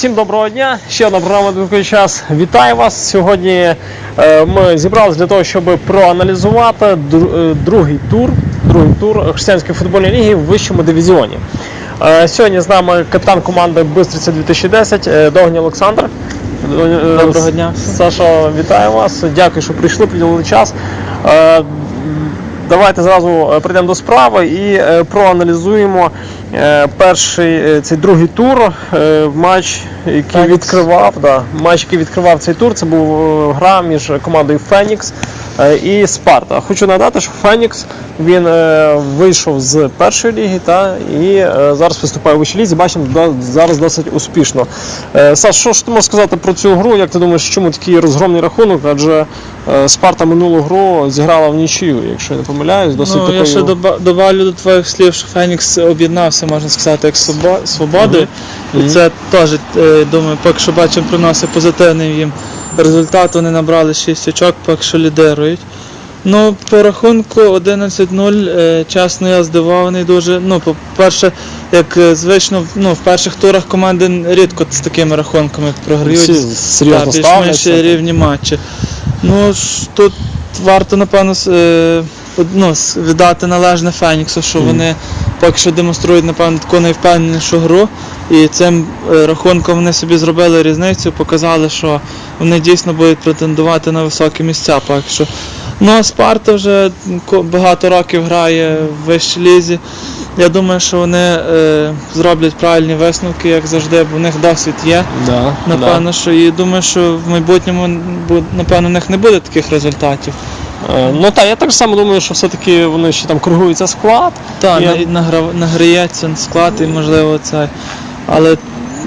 Всім доброго дня! Ще одна програма «Дмитровий час. Вітаю вас. Сьогодні е, ми зібралися для того, щоб проаналізувати е, другий тур, другий тур християнської футбольної ліги в вищому дивізіоні. Е, Сьогодні з нами капітан команди Бистриця 2010 е, Довгань Олександр. Доброго дня. Саша, вітаю вас. Дякую, що прийшли, приділили час. Давайте зразу е, прийдемо до справи і е, проаналізуємо е, перший цей другий тур. Матч, який відкривав, да, матч, який відкривав цей тур. Це був гра між командою Фенікс і Спарта. Хочу нагадати, що Фенікс він е, вийшов з першої ліги та і е, зараз виступає вищій лізі. Бачимо зараз досить успішно. Е, Саш, що ж ти можеш сказати про цю гру? Як ти думаєш, чому такий розгромний рахунок? Адже е, Спарта минулу гру зіграла в нічию, якщо я не помиляюсь, досить Ну, такою... я ще добавлю до твоїх слів, що Фенікс об'єднався, можна сказати, як свобо- свободою. Мгм. І це теж, е, думаю, поки що бачимо, приносить позитивний їм результат. Вони набрали 6 очок, поки що лідирують. Ну, по рахунку 11-0, е, чесно, я здивований дуже. Ну, по-перше, як е, звично, ну, в перших турах команди рідко з такими рахунками програють. Більш-менш рівні матчі. Ну, тут варто, напевно, е, ну, віддати належне Феніксу, що вони поки що демонструють, напевно, таку найвпевненішу гру. І цим е, рахунком вони собі зробили різницю, показали, що вони дійсно будуть претендувати на високі місця поки що. Ну, а Спарта вже багато років грає в вищій лізі. Я думаю, що вони е, зроблять правильні висновки, як завжди, бо в них досвід є. Да, Напевно, що і думаю, що в майбутньому напевно в них не буде таких результатів. Е, Ну так, я так само думаю, що все-таки вони ще там кругується склад. Так, Я- награється склад і можливо це. Але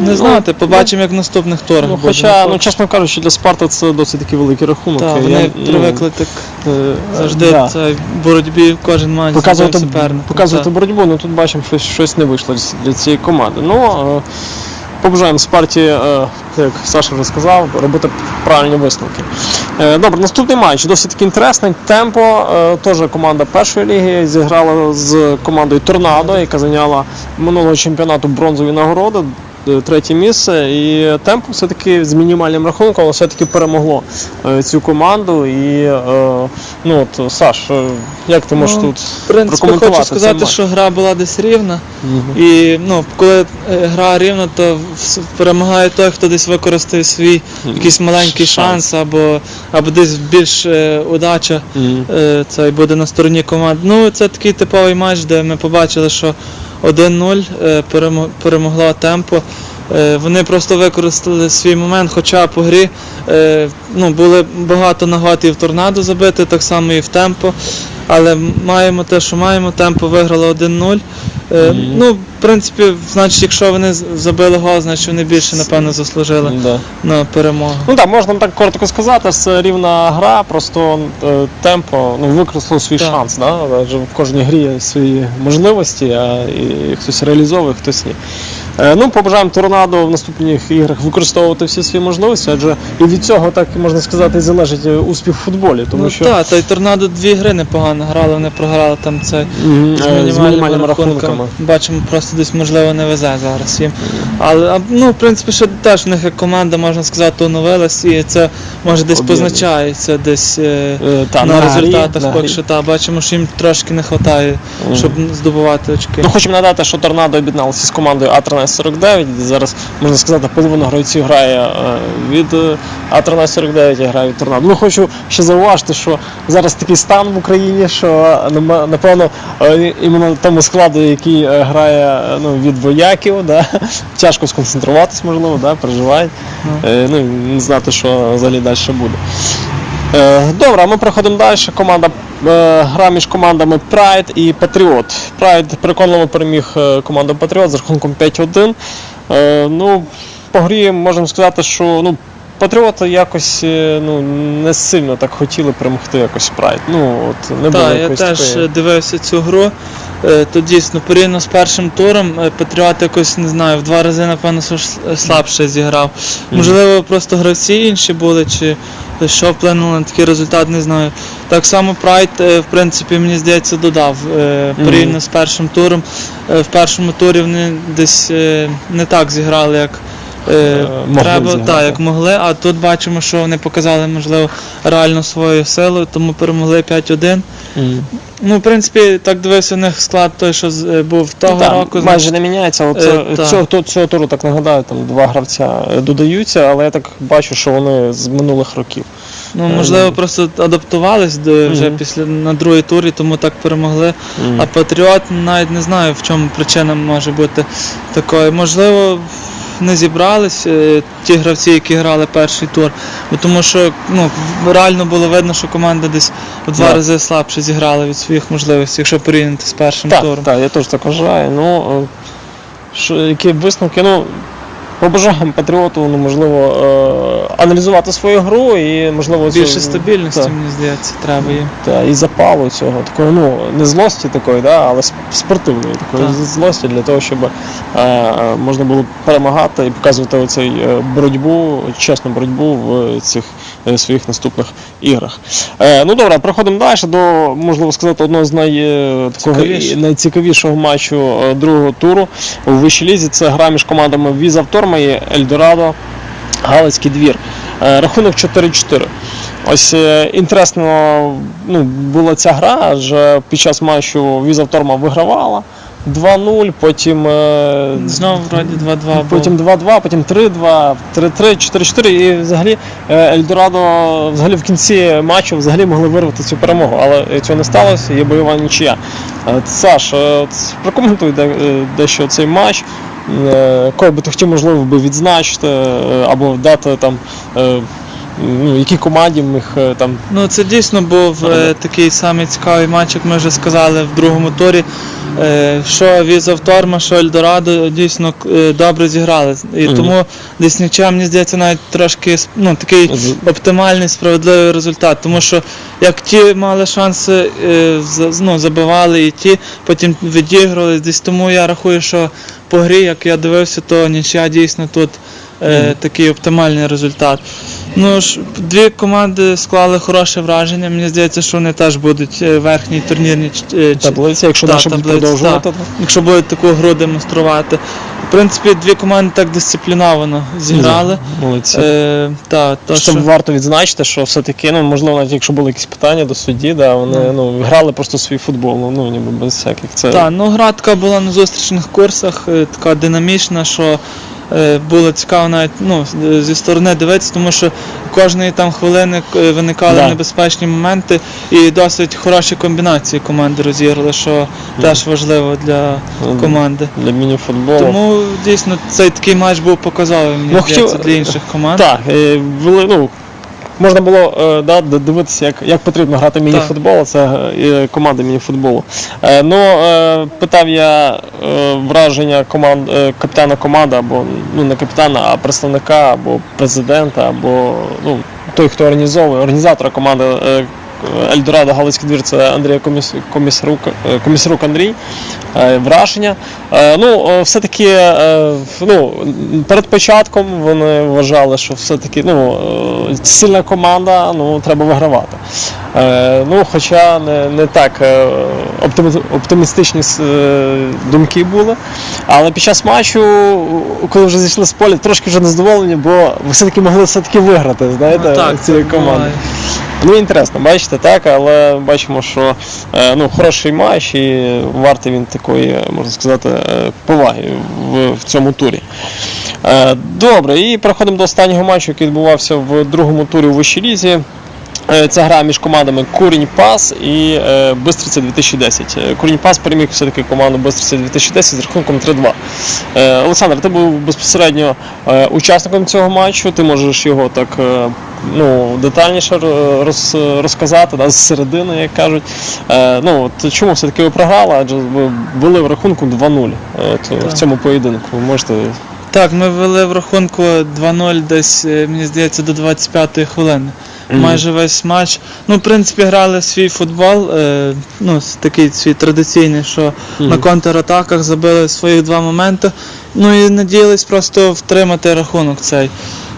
не знати, побачимо, як в наступних турах. Ну, буде. хоча, ну, чесно кажучи, для Спарта це досить такий великий рахунок. Так, Я, вони ну, привикли так е, завжди да. це в боротьбі кожен матч показувати, з суперником. показувати так. боротьбу, ну тут бачимо, щось, щось не вийшло для цієї команди. Ну, побажаємо Спарті, е, як Саша вже сказав, робити правильні висновки. Е, добре, наступний матч досить таки інтересний. Темпо, е, теж команда першої ліги, зіграла з командою Торнадо, яка зайняла минулого чемпіонату бронзові нагороди. Е, Третє місце, і темпо все-таки з мінімальним рахунком, але все-таки перемогло е, цю команду. І е, ну от Саш, як ти можеш Ну, тут В принципі, прокоментувати хочу сказати, що гра була десь рівна. Мгм. І ну, коли гра рівна, то перемагає той, хто десь використає свій якийсь маленький Шанс. шанс, або, або десь більш удача е, це буде на стороні команд. Ну, це такий типовий матч, де ми побачили, що 1-0 перемогла перемо- темпо. Е, Вони просто використали свій момент, хоча по грі е, ну, були багато нагатів торнадо забити, так само і в темпо. Але маємо те, що маємо, темпо виграло 1-0. Е. Ну, в принципі, значить, якщо вони забили гол, значить вони більше, напевно, заслужили Да. на перемогу. Ну так, можна так коротко сказати, це рівна гра, просто е, темпо ну, використав свій Так. шанс. Да? Адже в кожній грі є свої можливості, а і хтось реалізовує, хтось ні. Е, ну, побажаємо торнадо в наступних іграх використовувати всі свої можливості, адже і від цього так можна сказати, залежить е, успіх в футболі. Тому ну, що Так, та й торнадо дві гри непогано грали, вони програли там це Мгм, з е, мінімальними мінімальними рахунками. Бачимо, просто десь можливо не везе зараз їм. Але ну, в принципі, ще теж в них як команда, можна сказати, оновилась, і це може десь Об'єднує. позначається десь е, Е, та, на, грі, результатах. на поки що та бачимо, що їм трошки не вистачає, щоб здобувати очки. Ну, хочемо нагадати, що Торнадо об'єдналося з командою А1349, де зараз, можна сказати, половина гравців грає е, від е, А1349 і грає від Торнадо. Ну, хочу ще зауважити, що зараз такий стан в Україні, що напевно е, іменно тому складу, який грає ну, від вояків, да, тяжко сконцентруватись, можливо, да, переживають. Ну. Ну, не знати, що взагалі далі буде. Е, Добре, ми проходимо далі. Команда е, гра між командами Pride і Patriot. Pride переконливо переміг е, команду Patriot з рахунком 5-1. Е, Ну, по грі можемо сказати, що ну, Патріоти якось ну, не сильно так хотіли перемогти якось Pride. Ну, от, не було Так, я теж такої- дивився цю гру. Е, То дійсно порівняно з першим туром е, Патріот якось не знаю, в два рази, напевно, слабше зіграв. Можливо, просто гравці інші були, чи що вплинуло на такий результат, не знаю. Так само Прайд, е, в принципі, мені здається, додав е, порівняно з першим туром. Е, В першому турі вони десь е, не так зіграли, як Е, могли треба так, як могли, а тут бачимо, що вони показали, можливо, реально свою силу, тому перемогли 5-1. Ну, в принципі, так дивився у них склад той, що з- е, був того Ну, року. майже не міняється. От, Е, цього, то- цього туру, так нагадаю, там два гравця е, додаються, але я так бачу, що вони з минулих років. Ну, Е, можливо, просто адаптувались до вже Мгм. після на другій турі, тому так перемогли. Мгм. А Патріот навіть не знаю, в чому причина може бути такою. Можливо, не зібрались е, ті гравці, які грали перший тур. Бо тому що ну, реально було видно, що команда десь у два yeah. рази слабше зіграла від своїх можливостей, якщо порівняти з першим Так, туром. так, я теж так вважаю. Ну, е, що, які висновки, ну, побажаємо патріоту, ну, можливо, е, аналізувати свою гру і, можливо, Більше стабільності, так, мені здається, треба їм. та, і запалу цього, такої, ну, не злості такої, да, але спортивної такої Так. злості для того, щоб е, е, можна було перемагати і показувати оцей е, боротьбу, чесну боротьбу в цих е, своїх наступних іграх. Е, ну добре, проходимо далі до, можливо сказати, одного з най, такого, найцікавішого матчу другого туру у вищій лізі. Це гра між командами Віза Вторма Ельдорадо. Галицький двір. Е, Рахунок 4-4. Ось е, інтересно ну, була ця гра, адже під час матчу Візавторма вигравала 2-0, потім. е, Знову вроді 2-2 було. Потім 2-2, потім 3-2, 3-3, 4-4. І взагалі е, Ельдорадо взагалі в кінці матчу взагалі могли вирвати цю перемогу, але цього не сталося, є бойова нічия. Е, Саш, е, от прокоментуй де- е, дещо цей матч. Е, Кого би ти хотів, можливо, би відзначити е, або дати там. е, Ну, якій команді міг е, там Ну, це дійсно був е, такий самий цікавий матч, як ми вже сказали в другому турі. Е, що Віза Вторма, що Ельдорадо дійсно е, добре зіграли. І Мгм. тому десь нічим, мені здається, навіть трошки ну, такий З- оптимальний, справедливий результат. Тому що як ті мали шанси, е, за- ну, забивали, і ті потім відіграли. Десь тому я рахую, що по грі, як я дивився, то нічия дійсно тут е, такий оптимальний результат. Ну ж, дві команди склали хороше враження. Мені здається, що вони теж будуть е, верхній турнірній ч- е, таблиці, якщо та, таблиці, продовжувати. та. якщо будуть таку гру демонструвати. В принципі, дві команди так дисципліновано зіграли. Молодці. Е, та, то, Що варто відзначити, що все-таки, ну, можливо, навіть якщо були якісь питання до судді, да, вони Ну. ну, грали просто свій футбол, ну, ну ніби без всяких. Це... Так, ну гра така була на зустрічних курсах, е, така динамічна, що було цікаво навіть ну, зі сторони дивитися, тому що кожної там хвилини е, виникали Да. небезпечні моменти і досить хороші комбінації команди розіграли, що теж важливо для Ну, команди. Для міні-футболу. Тому дійсно цей такий матч був показовий мені Ну, хотів- для інших команд. Так, були, ну, можна було е, да, дивитися, як, як потрібно грати міні-футбол, це е, команда міні-футболу. Е, ну, питав я враження команд, капітана команди, або ну, не капітана, а представника, або президента, або ну, той, хто організовує, організатора команди. Ельдорадо Галицький двір це Коміс, Комісарук, е, Комісарук Андрій. Е, Враження. Е, Ну, все-таки ну, перед початком вони вважали, що все-таки ну, сильна команда, ну, треба вигравати. Ну, хоча не, не так оптимістичні думки були. Але під час матчу, коли вже зійшли з поля, трошки вже незадоволені, бо все-таки могли все-таки виграти, знаєте, Ну, так, цієї команди. буває. Ну, інтересно, бачите, так, але бачимо, що е, ну, хороший матч і вартий він такої, е, можна сказати, е, поваги в, в цьому турі. Добре, і переходимо до останнього матчу, який відбувався в другому турі у вищій лізі. Це гра між командами Курінь Пас і Бистриця 2010. Е, Курінь Пас переміг все-таки команду Бистриця 2010 з рахунком 3-2. Е, Олександр, ти був безпосередньо учасником цього матчу, ти можеш його так ну, детальніше ро- роз, розказати, да, з середини, як кажуть. Е, ну, от чому все-таки ви програли? Адже ви були в рахунку 2-0 е, в цьому поєдинку. Ви можете. Так, ми ввели в рахунку 2-0 десь, е, мені здається, до 25-ї хвилини. Майже весь матч. Ну, в принципі, грали свій футбол, е, ну, такий свій традиційний, що на контратаках забили свої два моменти. Ну і надіялись просто втримати рахунок цей.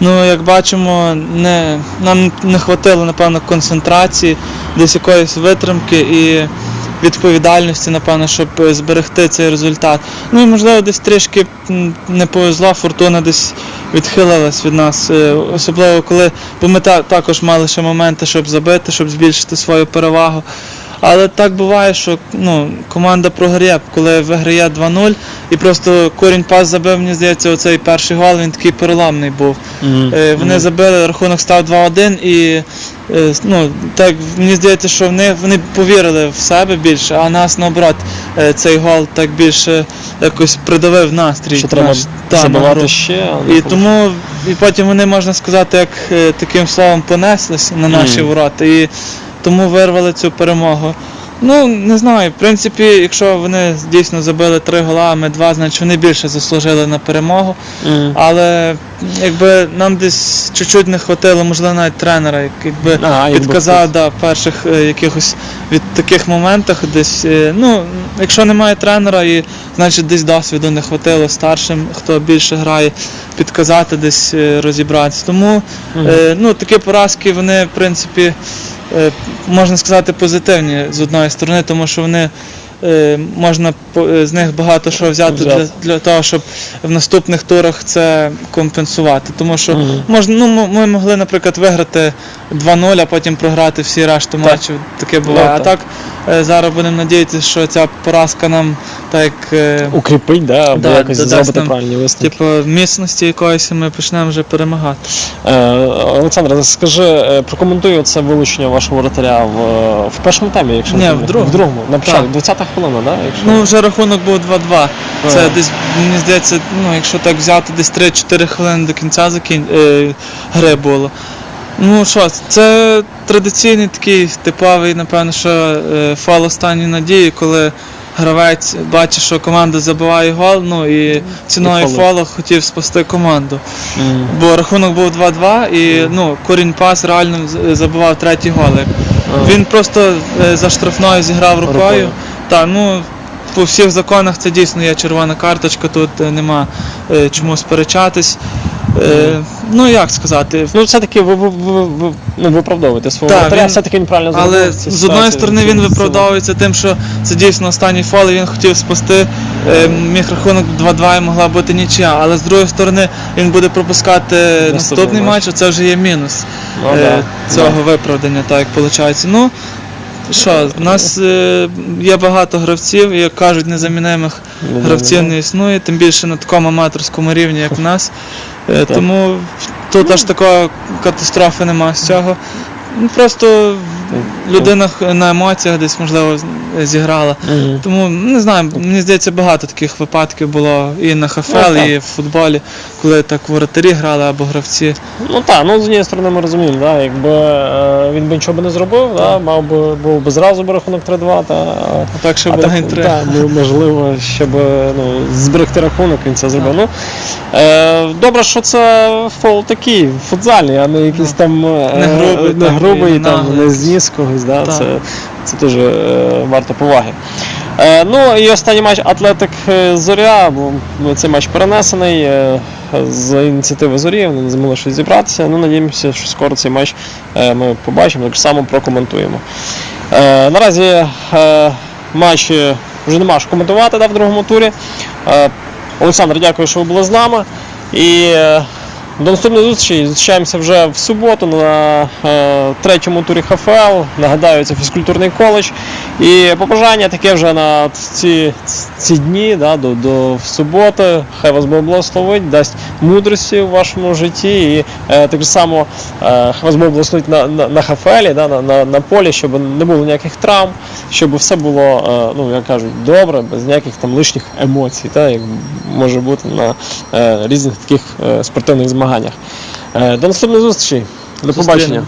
Ну, як бачимо, не, нам не хватило, напевно, концентрації, десь якоїсь витримки і відповідальності, напевно, щоб е, зберегти цей результат. Ну і можливо десь трішки не повезло, фортуна десь відхилилась від нас. е, Особливо коли, бо ми та- також мали ще моменти, щоб забити, щоб збільшити свою перевагу. Але так буває, що ну, команда програє, коли виграє 2-0, і просто корінь пас забив, мені здається, оцей перший гол, він такий переламний був. Е, Вони забили, рахунок став 2-1 і е, ну, так, мені здається, що вони, вони повірили в себе більше, а нас наоборот е, цей гол так більше якось придавив настрій. Що треба. Та, забивати гру. ще. І тому і потім вони, можна сказати, як таким словом понеслись на наші Мгм. ворота і тому вирвали цю перемогу. Ну, не знаю, в принципі, якщо вони дійсно забили три гола, а ми два, значить вони більше заслужили на перемогу. Мгм. Але якби нам десь чуть-чуть не хватило, можливо, навіть тренера, як- якби А, якби підказав да, в перших е, якихось від таких моментах десь. е, ну, якщо немає тренера, і значить десь досвіду не хватило старшим, хто більше грає, підказати десь е, розібратися. Тому е, ну, такі поразки, вони, в принципі, можна сказати, позитивні з одної сторони, тому що вони. Е, можна е, з них багато що взяти для для того, щоб в наступних турах це компенсувати. Тому що угу. можна, ну ми могли, наприклад, виграти 2-0, а потім програти всі решту так. матчів. Таке буває. Да, а так, так е, зараз будемо надіятися, що ця поразка нам так укріпить, да, або да, якось зробити нам, правильні висновки. Типу міцності якоїсь ми почнемо вже перемагати. Е, Олександр, скажи, прокоментуй це вилучення вашого воротаря в в першому темі, якщо не в другому. В другому. На початку 20 10 хвилина, да? Якщо... Ну вже рахунок був 2-2. Це десь, мені здається, ну, якщо так взяти, десь 3-4 хвилини до кінця закін... е, гри було. Ну що, це традиційний такий типовий, напевно, що е, фал останньої надії, коли гравець бачить, що команда забиває гол, ну і ціною фолу хотів спасти команду. Mm. Бо рахунок був 2-2 і mm. ну, корінь пас реально забивав третій голик. Mm. Він просто е, за штрафною зіграв рукою. Так, ну по всіх законах це дійсно є червона карточка, тут е, нема е, чому сперечатись. Е, ну як сказати, Ну, все-таки ви, ви, ви, ви ну, виправдовуєте свого Так, він- все-таки він правильно зробив. але з одної сторони він виправдовується тим, що це дійсно останній фол, і він хотів спасти. е, Міг рахунок 2-2 і могла бути нічия. Але з другої сторони він буде пропускати наступний матч. матч, а це вже є мінус. Ну, е, да, цього да. виправдання, так як виходить. Ну, що, в нас е, є багато гравців, як кажуть, незамінимих Ну, гравців ну, не існує, тим більше на такому аматорському рівні, як в нас. Е, Тому тут аж такої катастрофи немає з цього. Ну, Просто людина на емоціях десь, можливо, зіграла. Мгм. Тому не знаю, мені здається, багато таких випадків було і на ХФЛ, Ну, так. і в футболі, коли так воротарі грали або гравці. Ну так, ну з однієї сторони ми розуміємо, да, якби е, він би нічого би не зробив, да, мав би був би зразу б рахунок 3-2, та, А так, що а було так, інтрига. та, ну, можливо, щоб ну, зберегти рахунок, він це зробив. Ну, е, добре, що це фол такий, футзальний, а не якийсь там е, Не грубий, не, там, грубий там, не зніс когось. Да, Так. це, це дуже е, варто поваги. Е, ну і останній матч Атлетик Зоря, бо цей матч перенесений е, з ініціативи Зорі, вони не змогли щось зібратися. Ну, надіємося, що скоро цей матч е, ми побачимо, так само прокоментуємо. Е, наразі е, матч вже нема що коментувати да, в другому турі. Е, Олександр, дякую, що ви були з нами. І е, до наступної зустрічі. Зустрічаємося вже в суботу на е, третьому турі ХФЛ. Нагадаю, це фізкультурний коледж. І побажання таке вже на ці, ці дні, да, до, до суботи. Хай вас Бог благословить, дасть мудрості в вашому житті. І е, так само е, хай вас Бог благословить на, на, на ХФЛі, да, на, на, на полі, щоб не було ніяких травм, щоб все було, е, ну як кажуть, добре, без ніяких там лишніх емоцій, та, як може бути на е, різних таких е, спортивних змаганнях. Е, до наступної зустрічі. До побачення.